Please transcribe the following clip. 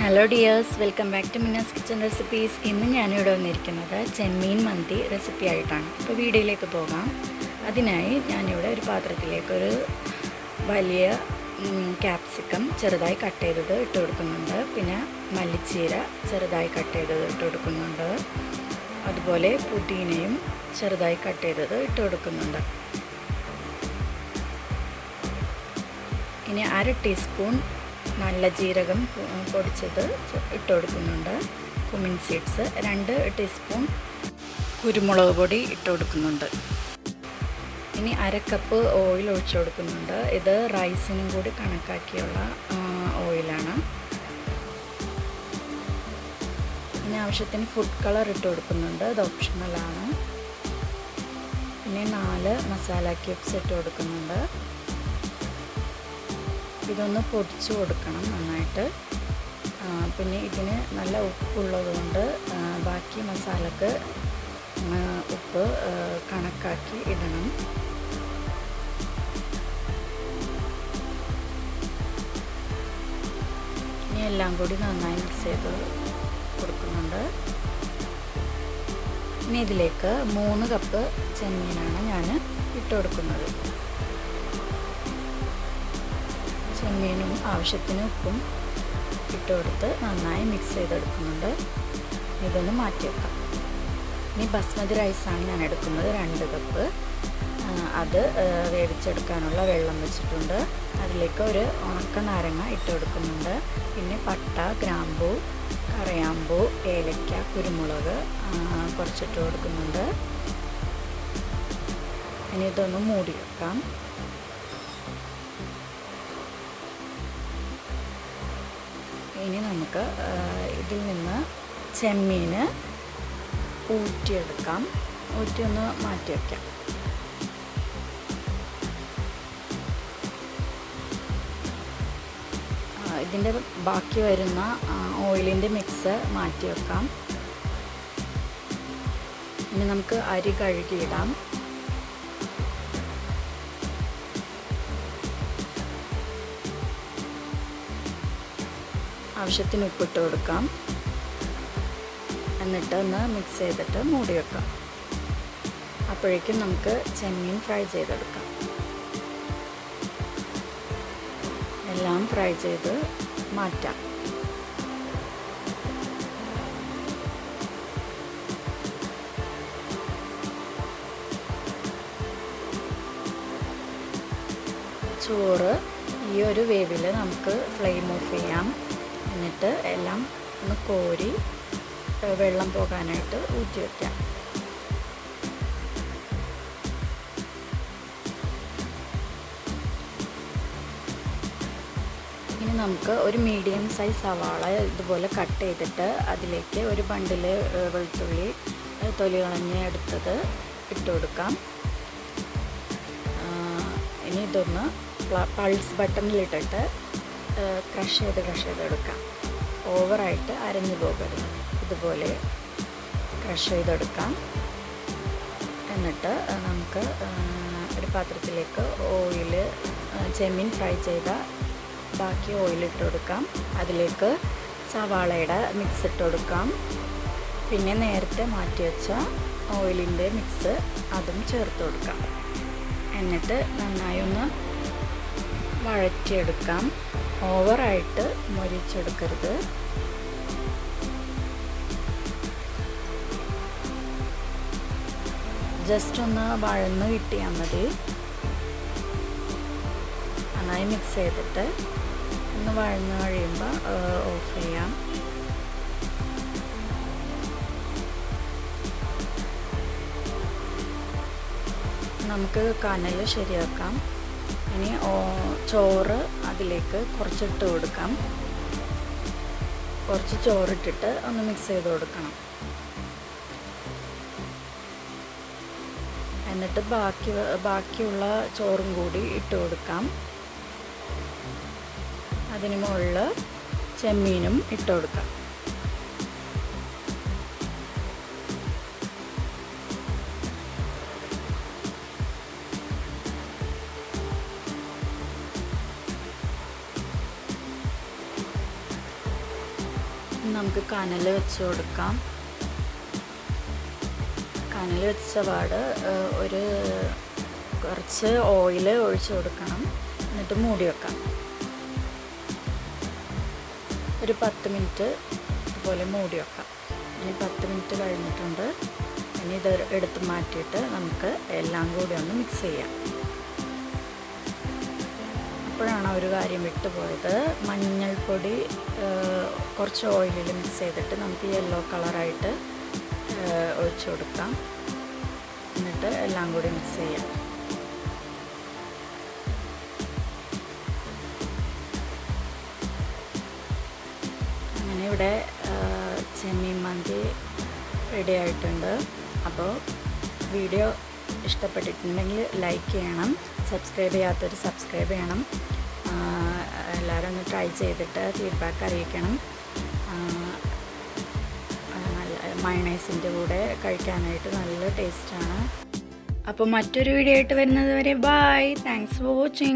Hello dears welcome back to Mina's kitchen recipes ഇന്ന് ഞാനിവിടെ വന്നിരിക്കുന്നത് ചെമ്മീൻ മന്തി റെസിപ്പി ആയിട്ടാണ്. അപ്പോൾ വീഡിയോയിലേക്ക് പോകാം. അതിനായി ഞാനിവിടെ ഒരു പാത്രത്തിലേക്കൊരു വലിയ ക്യാപ്സിക്കം ചെറുതായി കട്ട് ചെയ്തത് ഇട്ട് കൊടുക്കുന്നുണ്ട്. പിന്നെ മല്ലിച്ചീര ചെറുതായി കട്ട് ചെയ്തത് ഇട്ട് കൊടുക്കുന്നുണ്ട്. അതുപോലെ പുതിനയും ചെറുതായി കട്ട് ചെയ്തത് ഇട്ട് കൊടുക്കുന്നുണ്ട്. ഇനി അര ടീസ്പൂൺ നല്ല ജീരകം പൊടിച്ചത് ഇട്ട് കൊടുക്കുന്നുണ്ട്. കുമിൻ സീഡ്സ് രണ്ട് ടീസ്പൂൺ കുരുമുളക് പൊടി ഇട്ട് കൊടുക്കുന്നുണ്ട്. ഇനി അര കപ്പ് ഓയിൽ ഒഴിച്ചു കൊടുക്കുന്നുണ്ട്. ഇത് റൈസിനും കൂടി കണക്കാക്കിയുള്ള ഓയിലാണ്. ഇനി ആവശ്യത്തിന് ഫുഡ് കളർ ഇട്ട് കൊടുക്കുന്നുണ്ട്. ഇത് ഓപ്ഷണലാണ്. പിന്നെ നാല് മസാല ക്യൂബ്സ് ഇട്ട് കൊടുക്കുന്നുണ്ട്. ഇതൊന്ന് പൊടിച്ചു കൊടുക്കണം നന്നായിട്ട്. പിന്നെ ഇതിന് നല്ല ഉപ്പുള്ളതുകൊണ്ട് ബാക്കി മസാലക്ക് ഉപ്പ് കണക്കാക്കി ഇടണം. ഇനി എല്ലാം കൂടി നന്നായി മിക്സ് ചെയ്ത് കൊടുക്കുന്നുണ്ട്. ഇനി ഇതിലേക്ക് മൂന്ന് കപ്പ് ചെമ്മീനാണ് ഞാൻ ഇട്ട് കൊടുക്കുന്നത്. ചെമ്മീനും ആവശ്യത്തിന് ഉപ്പും ഇട്ട് കൊടുത്ത് നന്നായി മിക്സ് ചെയ്തെടുക്കുന്നുണ്ട്. ഇതൊന്ന് മാറ്റി വെക്കാം ഇനി ബസ്മതി റൈസാണ് ഞാൻ എടുക്കുന്നത് രണ്ട് കപ്പ് അത് വേവിച്ചെടുക്കാനുള്ള വെള്ളം വെച്ചിട്ടുണ്ട്. അതിലേക്ക് ഒരു ഉണക്ക നാരങ്ങ ഇട്ട് കൊടുക്കുന്നുണ്ട് പിന്നെ പട്ട ഗ്രാമ്പൂ കറയാമ്പൂ ഏലക്ക കുരുമുളക് കുറച്ചിട്ട് കൊടുക്കുന്നുണ്ട് ഇനി ഇതൊന്ന് മൂടി വെക്കാം നമുക്ക് ഇതിൽ നിന്ന് ചെമ്മീൻ ഊറ്റിയെടുക്കാം. ഊറ്റി ഒന്ന് മാറ്റി വയ്ക്കാം ഇതിന്റെ ബാക്കി വരുന്ന ഓയിലിന്റെ മിക്സ് മാറ്റി വെക്കാം. ഇനി നമുക്ക് അരി കഴുകിയിടാം. ആവശ്യത്തിന് ഉപ്പിട്ട് കൊടുക്കാം. എന്നിട്ട് ഒന്ന് മിക്സ് ചെയ്തിട്ട് മൂടി വെക്കാം. അപ്പോഴേക്കും നമുക്ക് ചെമ്മീൻ ഫ്രൈ ചെയ്തെടുക്കാം. എല്ലാം ഫ്രൈ ചെയ്ത് മാറ്റാം. ചോറ് ഈ ഒരു വേവിൽ നമുക്ക് ഫ്ലെയിം ഓഫ് ചെയ്യാം. എന്നിട്ട് എല്ലാം ഒന്ന് കോരി വെള്ളം പോകാനായിട്ട് ഊറ്റി വയ്ക്കാം ഇനി നമുക്ക് ഒരു മീഡിയം സൈസ് സവാള ഇതുപോലെ കട്ട് ചെയ്തിട്ട് അതിലേക്ക് ഒരു ബണ്ടിൽ വെളുത്തുള്ളി തൊലി കളഞ്ഞ് എടുത്തത് ഇട്ട് കൊടുക്കാം. ഇനി ഇതൊന്ന് പൾസ് ബട്ടണിലിട്ടിട്ട് ക്രഷ് ചെയ്ത് ക്രഷ് ചെയ്തെടുക്കാം ഓവറായിട്ട് അരഞ്ഞു പോകരുത്. ഇതുപോലെ ക്രഷ് ചെയ്തെടുക്കാം. എന്നിട്ട് നമുക്ക് ഒരു പാത്രത്തിലേക്ക് ഓയിൽ ചെമ്മീൻ ഫ്രൈ ചെയ്ത ബാക്കി ഓയിൽ ഇട്ട് കൊടുക്കാം. അതിലേക്ക് സവാളയുടെ മിക്സ് ഇട്ട് കൊടുക്കാം. പിന്നെ നേരത്തെ മാറ്റി വെച്ച ഓയിലിന്റെ മിക്സ് അതും ചേർത്ത് കൊടുക്കാം. എന്നിട്ട് നന്നായി ഒന്ന് വഴറ്റിയെടുക്കാം. ഓവറായിട്ട് മൊരിച്ചെടുക്കരുത്. ജസ്റ്റ് ഒന്ന് വഴന്ന് കിട്ടിയാൽ മതി. നന്നായി മിക്സ് ചെയ്തിട്ട് ഒന്ന് വഴന്ന് കഴിയുമ്പോൾ ഓഫ് ചെയ്യാം. നമുക്ക് കനൽ ശരിയാക്കാം. ഇനി ചോറ് അതിലേക്ക് കുറച്ചിട്ട് കൊടുക്കാം. കുറച്ച് ചോറിട്ടിട്ട് ഒന്ന് മിക്സ് ചെയ്ത് കൊടുക്കണം. എന്നിട്ട് ബാക്കി ബാക്കിയുള്ള ചോറും കൂടി ഇട്ട് കൊടുക്കാം. അതിന് മുകളിൽ ചെമ്മീനും ഇട്ട് കൊടുക്കാം. നമുക്ക് കനൽ വെച്ച് കൊടുക്കാം. കനൽ വെച്ച പാട് ഒരു കുറച്ച് ഓയിൽ ഒഴിച്ച് കൊടുക്കണം. എന്നിട്ട് മൂടി വെക്കാം. ഒരു പത്ത് മിനിറ്റ് ഇതുപോലെ മൂടി വെക്കാം. ഇനി പത്ത് മിനിറ്റ് കഴിഞ്ഞിട്ടുണ്ട്. ഇനി ഇത് എടുത്ത് മാറ്റിയിട്ട് നമുക്ക് എല്ലാം കൂടി ഒന്ന് മിക്സ് ചെയ്യാം. ഒരു കാര്യം വിട്ടുപോയത്. മഞ്ഞൾപ്പൊടി കുറച്ച് ഓയിലിൽ മിക്സ് ചെയ്തിട്ട് നമുക്ക് യെല്ലോ കളറായിട്ട് ഒഴിച്ചു കൊടുക്കാം. എന്നിട്ട് എല്ലാം കൂടി മിക്സ് ചെയ്യാം. അങ്ങനെ ഇവിടെ ചെമ്മീൻ മന്തി റെഡി ആയിട്ടുണ്ട്. അപ്പോൾ വീഡിയോ ഇഷ്ടപ്പെട്ടിട്ടുണ്ടെങ്കിൽ ലൈക്ക് ചെയ്യണം. സബ്സ്ക്രൈബ് ചെയ്യാത്തവർ സബ്സ്ക്രൈബ് ചെയ്യണം. എല്ലാവരും ഒന്ന് ട്രൈ ചെയ്തിട്ട് ഫീഡ്ബാക്ക് അറിയിക്കണം. മയണൈസിന്റെ കൂടെ കഴിക്കാനായിട്ട് നല്ല ടേസ്റ്റാണ് അപ്പോൾ മറ്റൊരു വീഡിയോ ആയിട്ട് വരുന്നത് വരെ ബായ് താങ്ക്സ് ഫോർ വാച്ചിങ്